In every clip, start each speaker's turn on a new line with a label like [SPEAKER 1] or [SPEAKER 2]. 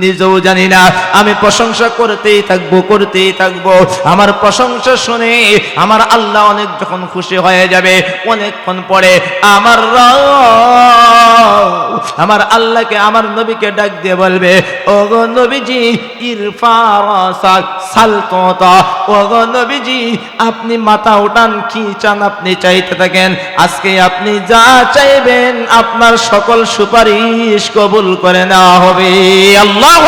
[SPEAKER 1] নিজেও জানি না। আমি প্রশংসা করতেই থাকব করতেই থাকব। আমার প্রশংসা শুনে আমার আল্লাহ অনেক যখন খুশি হয়ে যাবে, অনেকক্ষণ পরে আমার রব আমার আল্লাহকে, আমার নবীকে ডাক দিয়ে বলবে ও গো নবীজি ইরফা ও গো নবীজি, আপনি মাথা উঠান, কি চান আপনি চাইতে থাকেন? আজকে আপনি যা চাইবেন, আপনার সকল সুপারিশ কবুল করে নেওয়া হবে। আল্লাহ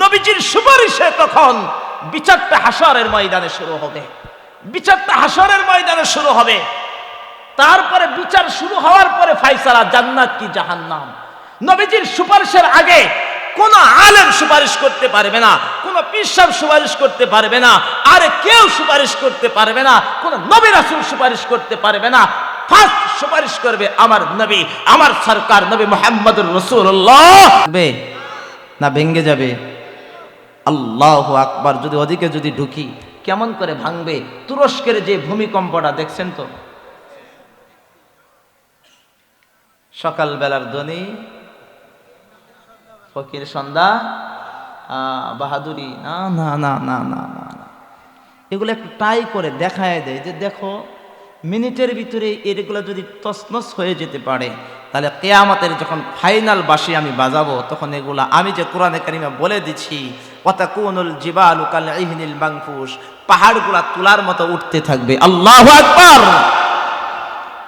[SPEAKER 1] নবীজির সুপারিশে তখন বিচারটা হাসরের ময়দানে শুরু হবে। বিচারটা হাসরের ময়দানে শুরু হবে। তারপরে বিচার শুরু হওয়ার পরে ফাইসালা জান্নাত কি জাহান্নাম? নবীজির সুপারিশের আগে কোন আলেম সুপারিশ করতে পারবে না, কোন পিসাব সুপারিশ করতে পারবে না, আরে কেউ সুপারিশ করতে পারবে না, কোন নবী রাসূল সুপারিশ করতে পারবে না। ফার্স্ট সুপারিশ করবে আমার নবী, আমার সরকার নবী মোহাম্মদুর রসুল্লাহ না ভেঙ্গে যাবে? আল্লাহ আকবার, যদি ওদিকে যদি ঢুকি, কেমন করে ভাঙবে? তুরস্কের যে ভূমিকম্পটা, দেখছেন তো? সকালবেলার ধ্বনি, ফকির সন্ধ্যা বাহাদুরি, না না না না না না না। এগুলো একটু ট্রাই করে দেখায় দেয় যে দেখো, মিনিটের ভিতরে এগুলো যদি তসনস হয়ে যেতে পারে, তাহলে কেয়ামতের যখন ফাইনাল বাসি আমি বাজাবো, তখন এগুলা আমি যে কোরআনে কারিমে বলে দিচ্ছি কথা কোনুল জিবাল কাল ইহনিল বাংফুস পাহাড়গুলা তুলার মতো উঠতে থাকবে। আল্লাহ আকবার!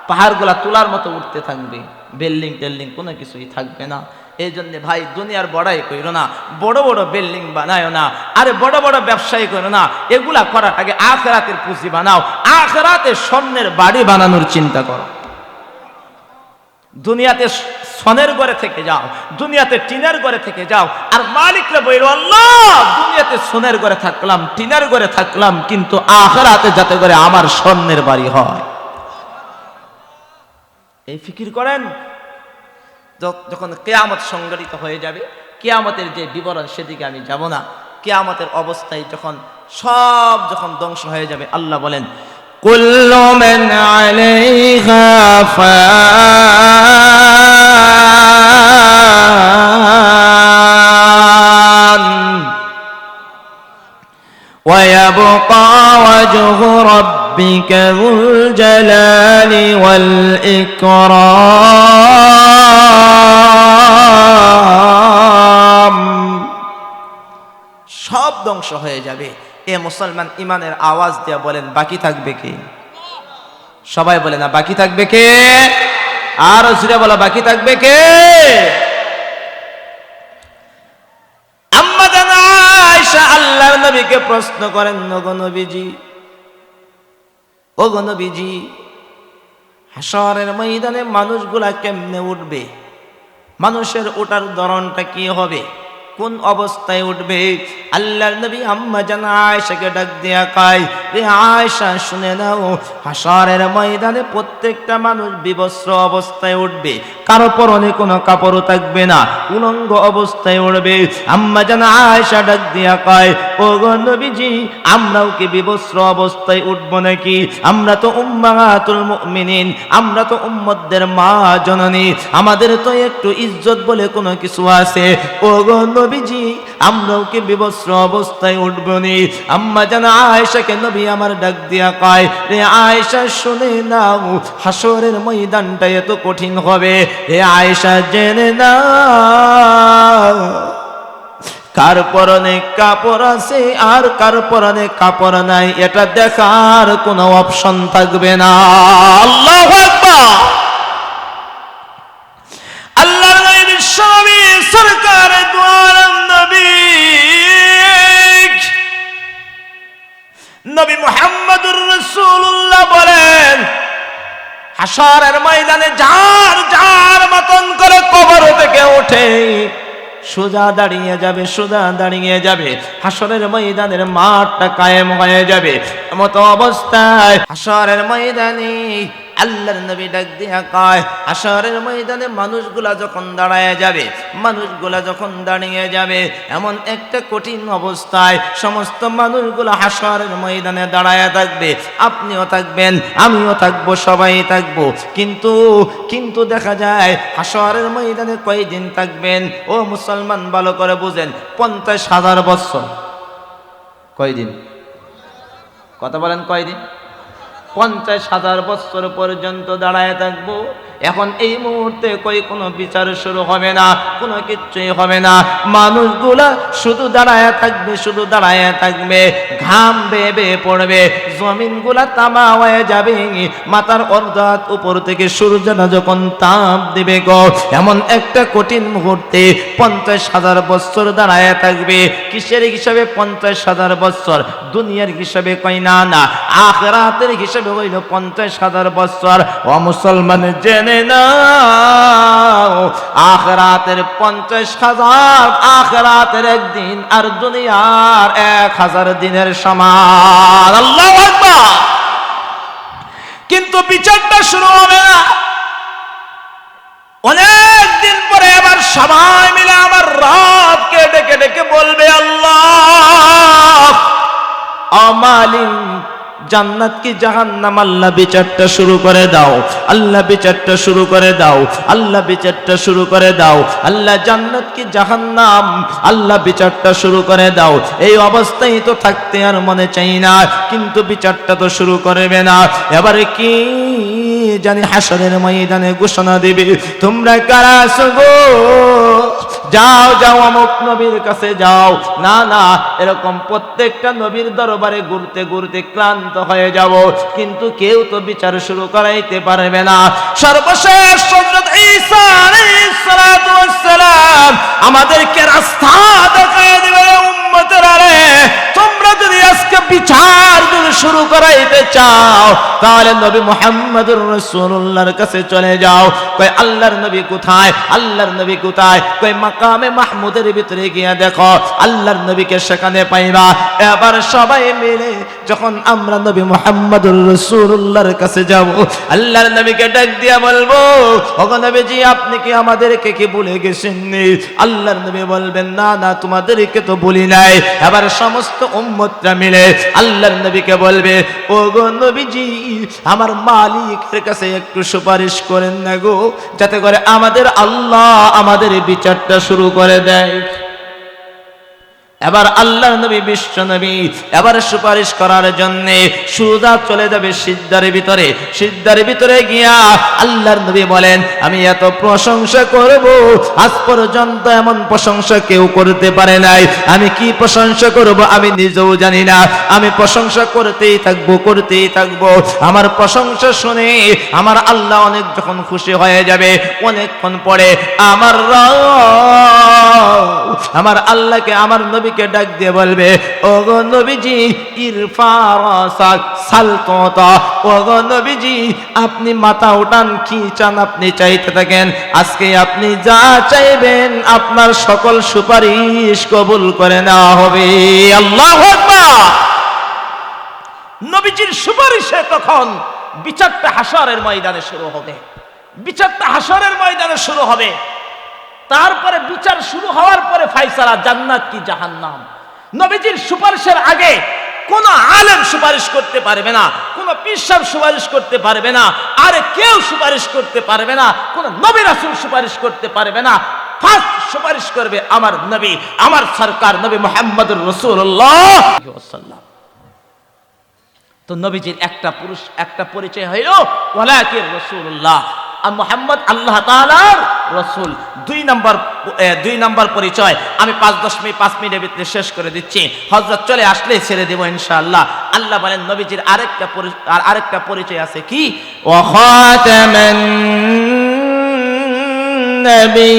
[SPEAKER 1] পাহাড়গুলা তোলার মতো উঠতে থাকবে। বিল্ডিং টেল্ডিং কোনো কিছুই থাকবে না। এই জন্য ভাই দুনিয়ার বড়াই কইরো না, বড় বড় বিল্ডিং বানায় না, আরে বড় বড় ব্যবসায়ী করো না, এগুলা করার আগে আখেরাতের পুঁজি বানাও, আখেরাতে স্বর্ণের বাড়ি বানানোর চিন্তা করো। দুনিয়াতে সনের ঘরে থেকে যাও, দুনিয়াতে টিনের ঘরে থেকে যাও, আর মালিকরা বইল আল্লাহ, দুনিয়াতে সোনের ঘরে থাকলাম, টিনের ঘরে থাকলাম, কিন্তু আখেরাতে যাতে করে আমার স্বর্ণের বাড়ি হয়। এই ফিকির করেন য- যখন কেয়ামত সংগঠিত হয়ে যাবে কেয়ামতের যে বিবরণ সেদিকে আমি যাব না কেয়ামতের অবস্থায় যখন সব যখন ধ্বংস হয়ে যাবে আল্লাহ বলেন
[SPEAKER 2] كل من عليها فان ويبقى وجه ربك ذو الجلال والإكرام
[SPEAKER 1] সব ধ্বংস হয়ে যাবে এ মুসলমান ইমানের আওয়াজ দিয়ে বলেন বাকি থাকবে কে সবাই বলে না বাকি থাকবে কে আর জুড়ে বলা বাকি থাকবে কে আম্মা জান আয়েশা আল্লাহর নবীকে প্রশ্ন করেন ওগো নবীজি ওগো নবীজি হাসরের ময়দানে মানুষগুলা কেমনে উঠবে? মানুষের ওঠার ধরনটা কি হবে? কোন অবস্থায় উঠবে? আল্লাহর নবী আম্মা জানায় সেকে ডাক দিয়া কয় রে আয়েশা, শুনে নাও হাসরের ময়দানে প্রত্যেকটা মানুষ বিবস্ত্র অবস্থায় উঠবে, কারও পরনে কোনো থাকবে না, উলঙ্গ অবস্থায় উঠবে। আম্মা জান আয়েশা ডাক দিয়া কয় ও আমরাও কি বিবস্ত্র অবস্থায় উঠব নাকি? আমরা তো উম্মাহাতুল মুমিনিন, আমরা তো মা জননী, আমাদের তো একটু ইজ্জত বলে কোনো কিছু আছে। ও নবীজি, আমরাও কি বিবস্ত্র অবস্থায় উঠব নি? আম্মা জানা আয়েশাকে নবী আমার ডাক দিয়া কয়, রে আয়েশা, শুনে নাও হাসরের ময়দানটা এত কঠিন হবে। রে আয়েশা, জেনে নাও, কার পরনে কাপড় আছে আর কার পরনে কাপড় নাই, এটা দেখার কোনো অপশন থাকবে না। আল্লাহ আল্লাহ হাসরের ময়দানে যার যার মতন করে কবর থেকে ওঠে, সোজা দাঁড়িয়ে যাবে, সোজা দাঁড়িয়ে যাবে। হাসরের ময়দানের মাঠটা কায়েম হয়ে যাবে। মতো অবস্থায় হাসরের ময়দানে আল্লাহর নবী ডাক দিয়া কয় হাসরের ময়দানে মানুষগুলা যখন দাঁড়ায় যাবে, মানুষগুলা যখন দাঁড়িয়ে যাবে, এমন একটা কঠিন অবস্থায় সমস্ত মানুষগুলো হাসরের ময়দানে দাঁড়ায় থাকবে। আপনিও থাকবেন, আমিও থাকব, সবাই থাকব। কিন্তু কিন্তু দেখা যায় হাসরের ময়দানে কয়দিন থাকবেন? ও মুসলমান, ভালো করে বুঝেন, পঞ্চাশ হাজার বছর। কয়দিন? কথা বলেন কয়দিন? পঞ্চাশ হাজার বছর পর্যন্ত দাঁড়ায় থাকব। এখন এই মুহূর্তে কই কোনো বিচার শুরু হবে না, কোনো কিচ্ছুই হবে না। মানুষগুলা শুধু দাঁড়ায় থাকবে, শুধু দাঁড়ায় থাকবে, ঘাম বেয়ে পড়বে, জমিনগুলা তামা হয়ে যাবে, মাথার অর্ধাৎ উপর থেকে সূর্যটা যখন তাপ দিবে গো, এমন একটা কঠিন মুহূর্তে পঞ্চাশ হাজার বছর দাঁড়ায় থাকবে, কিসের হিসাবে পঞ্চাশ হাজার বছর? দুনিয়ার হিসাবে কই না না, আখরাতের হিসাবে হইল পঞ্চাশ হাজার বছর। মুসলমান নাও, আখরাতের পঞ্চাশ হাজার, আখরাতের একদিন আর দুনিয়ার এক হাজার দিনের সমান। আল্লাহ কিন্তু বিচারটা শুরু হবে না। অনেক দিন পরে আবার সবাই মিলে আমার রবকে ডেকে ডেকে বলবে, আল্লাহ আমালিন জান্নাত কি জাহান্নাম? আল্লাহ বিচারটা শুরু করে দাও। আল্লাহ বিচারটা শুরু করে দাও। আল্লাহ বিচারটা শুরু করে দাও। আল্লাহ জান্নাত কি জাহান্নাম? আল্লাহ বিচারটা শুরু করে দাও। এই অবস্থায় তো থাকতে আর মনে চাই না, কিন্তু বিচারটা তো শুরু করবে না। এবারে কি জানি হাসরের ময়দানে ঘোষণা দেবে, তোমরা কারা গো যাও যাও অমুক নবীর কাছে যাও। না না, এরকম প্রত্যেকটা নবীর দরবারে ঘুরতে ঘুরতে ক্লান্ত হয়ে যাব। কিন্তু কেউ তো বিচার শুরু করাইতে পারবে না। সর্বশেষ আমাদেরকে রাস্তা দেখায় দিবে উম্মতের তোমরা যদি আজকে বিচার যদি শুরু করাইতে চাও, তাহলে নবী রাসূলুল্লাহর কাছে চলে যাও। কই আল্লাহর নবী কোথায়? আল্লাহর নবী কোথায়? কই মাকামে মাহমুদের ভিতরে গিয়ে দেখো, আল্লাহর নবীকে সেখানে পাইবা। এবার সবাই মিলে যখন আমরা নবী রাসূলুল্লাহর কাছে যাব, আল্লাহর নবীকে ডাক দিয়া বলব, ওগো নবীজি, আপনি কি আমাদেরকে কি ভুলে গেছেন আল্লাহর নবী বলবেন, না না, তোমাদেরকে তো বলি নাই। এবার সমস্ত উম্মতরা মিলে আল্লাহর নবীকে বলবে ও গো নবীজি, আমার মালিকের কাছে একটু সুপারিশ করেন না গো, যাতে করে আমাদের আল্লাহ আমাদের বিচারটা শুরু করে দেয়। এবার আল্লাহর নবী, বিশ্ব নবী এবার সুপারিশ করার জন্য সুজা চলে যাবে সিদ্ধার ভিতরে। সিদ্ধার ভিতরে গিয়া আল্লাহর নবী বলেন, আমি এত প্রশংসা করব, আজ পর্যন্ত এমন প্রশংসা কেউ করতে পারে নাই। আমি কি প্রশংসা করব আমি নিজেও জানি না। আমি প্রশংসা করতেই থাকব করতেই থাকব। আমার প্রশংসা শুনে আমার আল্লাহ অনেক যখন খুশি হয়ে যাবে, অনেকক্ষণ পরে আমার রব আমার আল্লাহকে, আমার নবীকে ডাক দিয়ে বলবে ও গো নবীজি ইরফারাসাক আপনি মাথা উঠান, কি চান আপনি চাইতে থাকেন? আজকে আপনি যা চাইবেন, আপনার সকল সুপারিশ কবুল করে নেওয়া হবে। আল্লাহ নবীজির সুপারিশে তখন বিচারটা হাসরের ময়দানে শুরু হবে। বিচারটা হাসরের ময়দানে শুরু হবে। তারপরে বিচার শুরু হওয়ার পরে ফাইসালা জান্নাত কি জাহান্নাম? নবীজির সুপারিশের আগে কোন আলেম সুপারিশ করতে পারবে না, কোন পিসাব সুপারিশ করতে পারবে না, আরে কেউ সুপারিশ করতে পারবে না, কোন নবী রাসূল সুপারিশ করতে পারবে না। ফার্স্ট সুপারিশ করবে আমার নবী, আমার সরকার নবী মোহাম্মদ রসুল্লাহ তো নবীজির একটা পুরুষ, একটা পরিচয় হইল ওয়ালাকির রসুল্লাহ আর মোহাম্মদ আল্লাহ তালার রসুল। দুই নম্বর দুই নম্বর পরিচয় আমি পাঁচ দশ মিনিট পাঁচ মিনিটের ভিতরে শেষ করে দিচ্ছি। হজরত চলে আসলেই ছেড়ে দেবো ইনশাআল্লাহ। আল্লাহ বলেন, নবীজির আরেকটা আর আরেকটা পরিচয় আছে কি?
[SPEAKER 2] নবী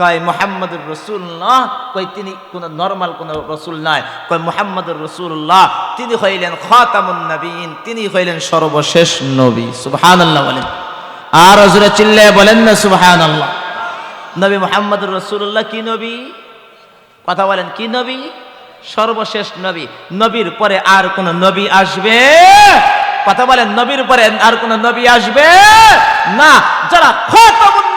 [SPEAKER 1] কয় মোহাম্মদুর রসুল্লাহ কই তিনি কোন নর্মাল কোন রসুল নাই। কয় মোহাম্মদুর রসুল্লাহ তিনি হইলেন খাতামুন নবীন, তিনি হইলেন সর্বশেষ নবী। সুবহানাল্লাহ বলেন।
[SPEAKER 2] আর হজরে চিল্লে বলেন না, সুবহানাল্লাহ।
[SPEAKER 1] নবী মোহাম্মদুর রসুল্লাহ কি নবী? কথা বলেন, কি নবী? সর্বশেষ নবী। নবীর পরে আর কোন নবী আসবে? কথা বলেন, নবীর পরে আর কোন নবী আসবে? না, যারা খতামুন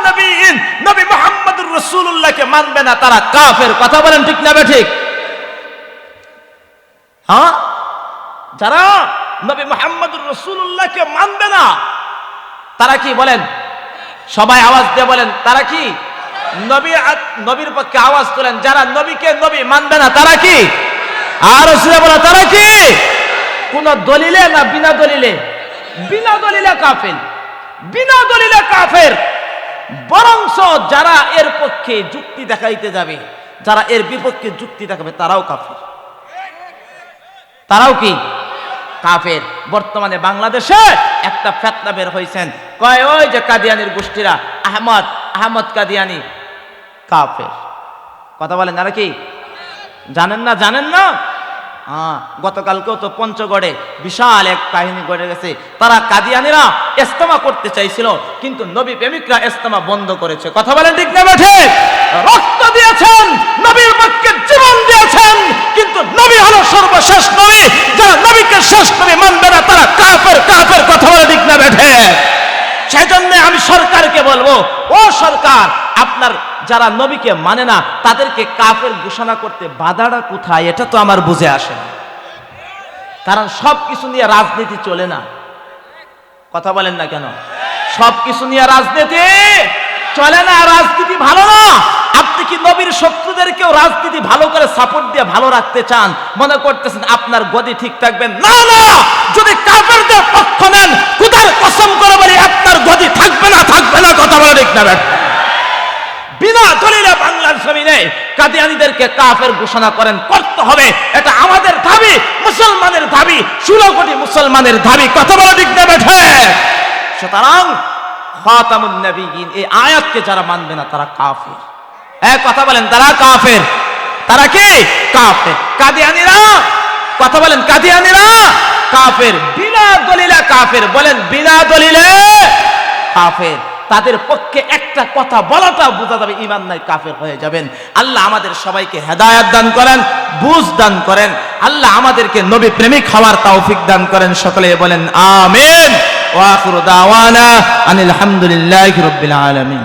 [SPEAKER 1] নবী মুহাম্মদুর রাসূলুল্লাহকে মানবে না, তারা কাফের। কথা বলেন ঠিক না ঠিক হ্যাঁ? যারা নবী মুহাম্মদুর রাসূলুল্লাহকে মানবে না, তারা কি বলেন? সবাই আওয়াজ দিয়ে বলেন, তারা কি? নবী নবীর পক্ষে আওয়াজ তোলেন, যারা নবীকে নবী মানবে না, তারা কি? আর বলে, তারা কি? কোন দলিলে না বিনা দলিলে? বিনা দলিলে কাফের। বিনা দলিলে কাফের। বরংস যারা এর পক্ষে যুক্তি দেখাইতে যাবে, যারা এর বিপক্ষে যুক্তি দেখাবে, তারাও কাফের। তারাও কি? কাফের। বর্তমানে বাংলাদেশে একটা ফেতনা বের হয়েছেন কয়, ওই যে কাদিয়ানির গোষ্ঠীরা, আহমদ আহমদ কাদিয়ানি। কাফের। কথা বলেন, তারা কি? জানেন না? জানেন না? গতকালকেও তো পঞ্চগড়ে বিশাল এক কাহিনী ঘটে গেছে। তারা কাদিয়ানিরা ইস্তেমা করতে চাইছিল, কিন্তু নবী প্রেমিকরা ইস্তেমা বন্ধ করেছে। কথা বলেন ঠিক না বেঠে রক্ত দিয়েছেন, নবীর পক্ষে জীবন দিয়েছেন, কিন্তু নবী হলো সর্বশেষ নবী। যারা নবীকে শেষ নবী মানবে না, তারা কাফের কাফের। কথা বলে ঠিক না বেঠে সেজন্য আমি সরকারকে বলব, ও সরকার আপনার যারা নবীকে মানে না, তাদেরকে কাফের ঘোষণা করতে বাধাটা কোথায়, এটা তো আমার বুঝে আসে না। কারণ সব কিছু নিয়ে রাজনীতি চলে না। কথা বলেন না কেন? সব কিছু নিয়ে রাজনীতি চলে না, রাজনীতি ভালো না। আপনি কি নবীর শত্রুদেরকেও রাজনীতি ভালো করে সাপোর্ট দিয়ে ভালো রাখতে চান? মনে করতেছেন আপনার গদি ঠিক থাকবেন না না! যদি কাফেরদের পক্ষ নেন কুদার কসম করে বলি, আপনার গদি থাকবে না থাকবে না, কথা বলে ঠিক না বিনা দলিলে বাংলার জমিনে কাদিয়ানিদেরকে কাফের ঘোষণা করেন, করতে হবে। এটা আমাদের দাবি, মুসলমানের দাবি, ষোলো কোটি মুসলমানের দাবি। কথা বলে দিক বেঠে। সুতরাং খাতামুন এই আয়াতকে যারা মানবে না, তারা কাফের। এক কথা বলেন, তারা কাফের। তারা কি? কাফের। কাদিয়ানিরা? কথা বলেন, কাদিয়ানিরা? কাফের। বিনা দলিলে কাফের। বলেন, বিনা দলিলে কাফের। তাদের পক্ষে একটা কথা বলাটা বোঝা যাবে ইমান নাই, কাফের হয়ে যাবেন। আল্লাহ আমাদের সবাইকে হেদায়াত দান করেন, বুঝ দান করেন। আল্লাহ আমাদেরকে নবী প্রেমিক হওয়ার তৌফিক দান করেন। সকলে বলেন, আমিন। ওয়া আখিরু দাওয়ানা আনিল হামদুলিল্লাহি রাব্বিল আলামিন।